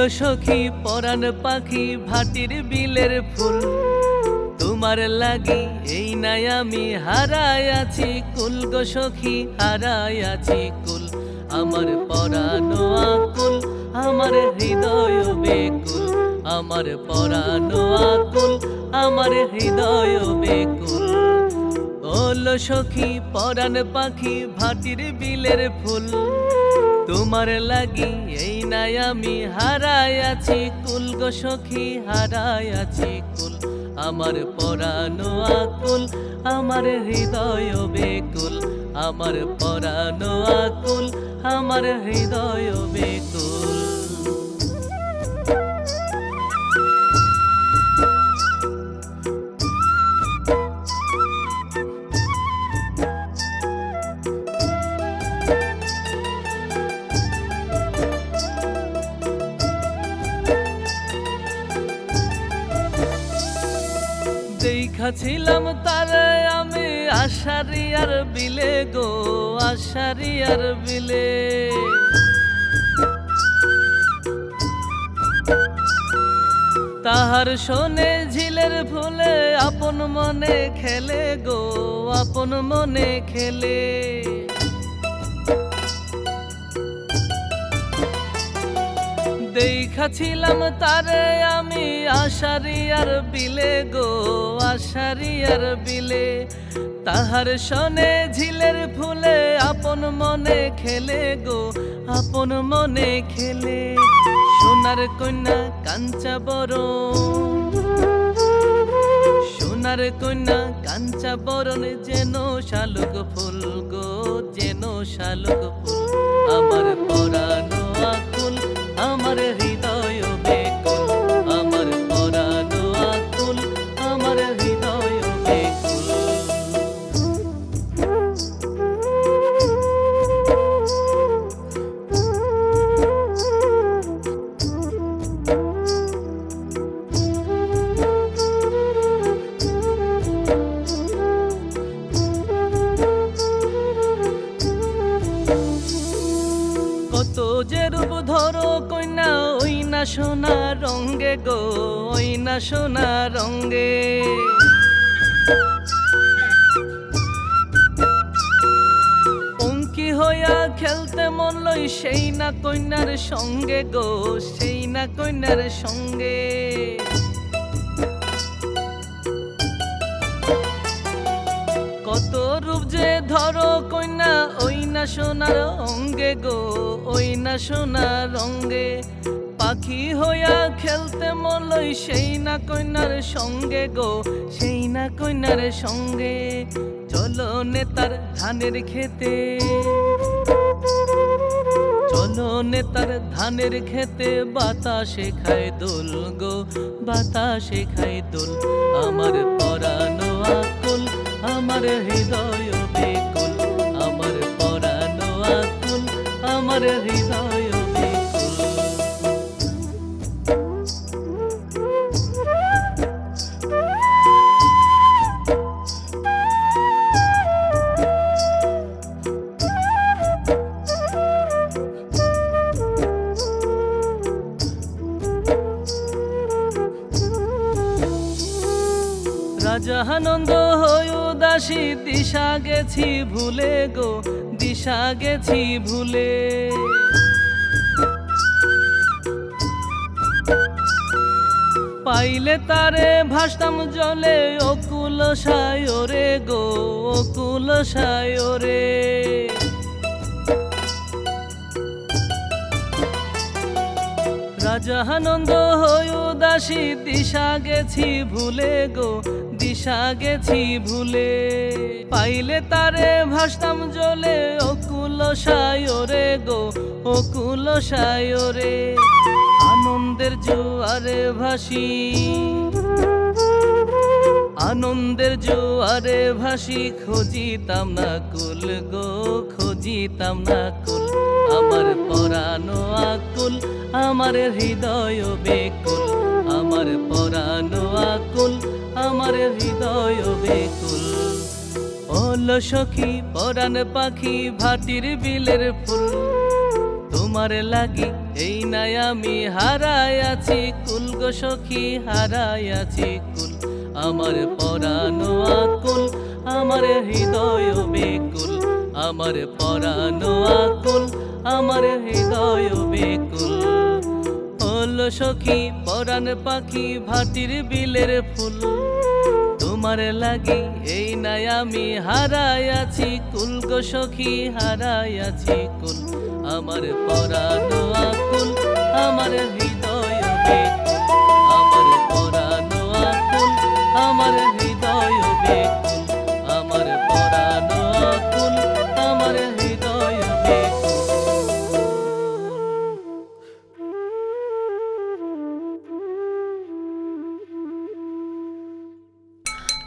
ওলো সখী, পরাণ পাখি, ভাটির বিলের ফুল। তোমার লাগি এই নাই আমি হারাই আছি কুল গো সখী, হারাই আছি কুল। আমার পরানো আকুল, আমার হৃদয় বেকুল। আমার পরানো আকুল, আমার হৃদয় বেকুল। ওলো সখী, পরাণ পাখি, ভাটির বিলের ফুল। তোমার লাগি, এই নাই আমি হারাই আছি, কুল গো সখী হারাই আছি, কুল। আমার পরানো আকুল, আমার হৃদয় বেকুল। আমার পরানো আকুল, আমার হৃদয় দেখাছিলাম তারে আমি, আশারি আর বিলে গো, আশারি আর বিলে। তাহার শোনে ঝিলের ফুলে, আপন মনে খেলে গো, আপন মনে খেলে। দেখাছিলাম তারে আমি আশারি আর বিলে গো আশারি আর বিলে। তাহার শনে ঝিলের ফুলে আপন মনে খেলে গো, আপন মনে খেলে। সোনার কন্যা কাঞ্চা বড় সোনার কন্যা কাঞ্চা বরণ যেন শালুক ফুল গো, যেন শালুক রঙ্গে গো, ওই না সোনা রঙ্গে পঙ্কি হইয়া খেলতে মন লই, সেই না কন্যার সঙ্গে গো, সেই না কন্যার সঙ্গে। কত রূপ যে ধরো কন্যা, ওই না সোনার অঙ্গে গো, ওই না সোনার রঙ্গে পাখি হইয়া খেলতে মলই সেই না কন্যার সঙ্গে গো, সেই না কন্যার সঙ্গে। চলো নেতার ধানের খেতে। চলো নেতার ধানের খেতে, বাতাসে খায় দোল গো, বাতাসে খায় দোল। আমার পরানো আকুল, আমার হৃদয় রাজানন্দ হয়ে উদাসী, দিশা গেছি ভুলে গো, দিশা গেছি ভুলে। পাইলে তারে ভাসতাম জলে, অকুল সায়রে গো, অকুল সায়রে রাজানন্দ হয়ে উদাসী, দিশা গেছি ভুলে গো দিশা গেছি ভুলে। পাইলে তারে ভাসতাম জলে, অকুল সায়রে গো, অকুল সায়রে। আনন্দের জোয়ারে ভাসি। আনন্দের জোয়ারে ভাসি, খোঁজিতাম না কুল গো, খোঁজিতাম না কুল। আমার পরানো আকুল, আমার হৃদয় ওল সখী, পরাণ পাখি, ভাটির বিলের ফুল। তোমার লাগি, এই নাই আমি হারাই আছি কুল গো সখী, হারাই আছি কুল। আমার পরানো আকুল, আমার হৃদয় বেকুল। আমার পরানো আকুল, আমার হৃদয় বেকুল। হলো সখী, পরাণ পাখি, ভাটির বিলের ফুল। তোমার লাগি, এই নাই আমি হারাই আছি কুল গো সখী হারাই আছি কুল। আমার পরানো আকুল, আমার হৃদয় আমার পরানো আকুল, আমার হৃদয় বেকুল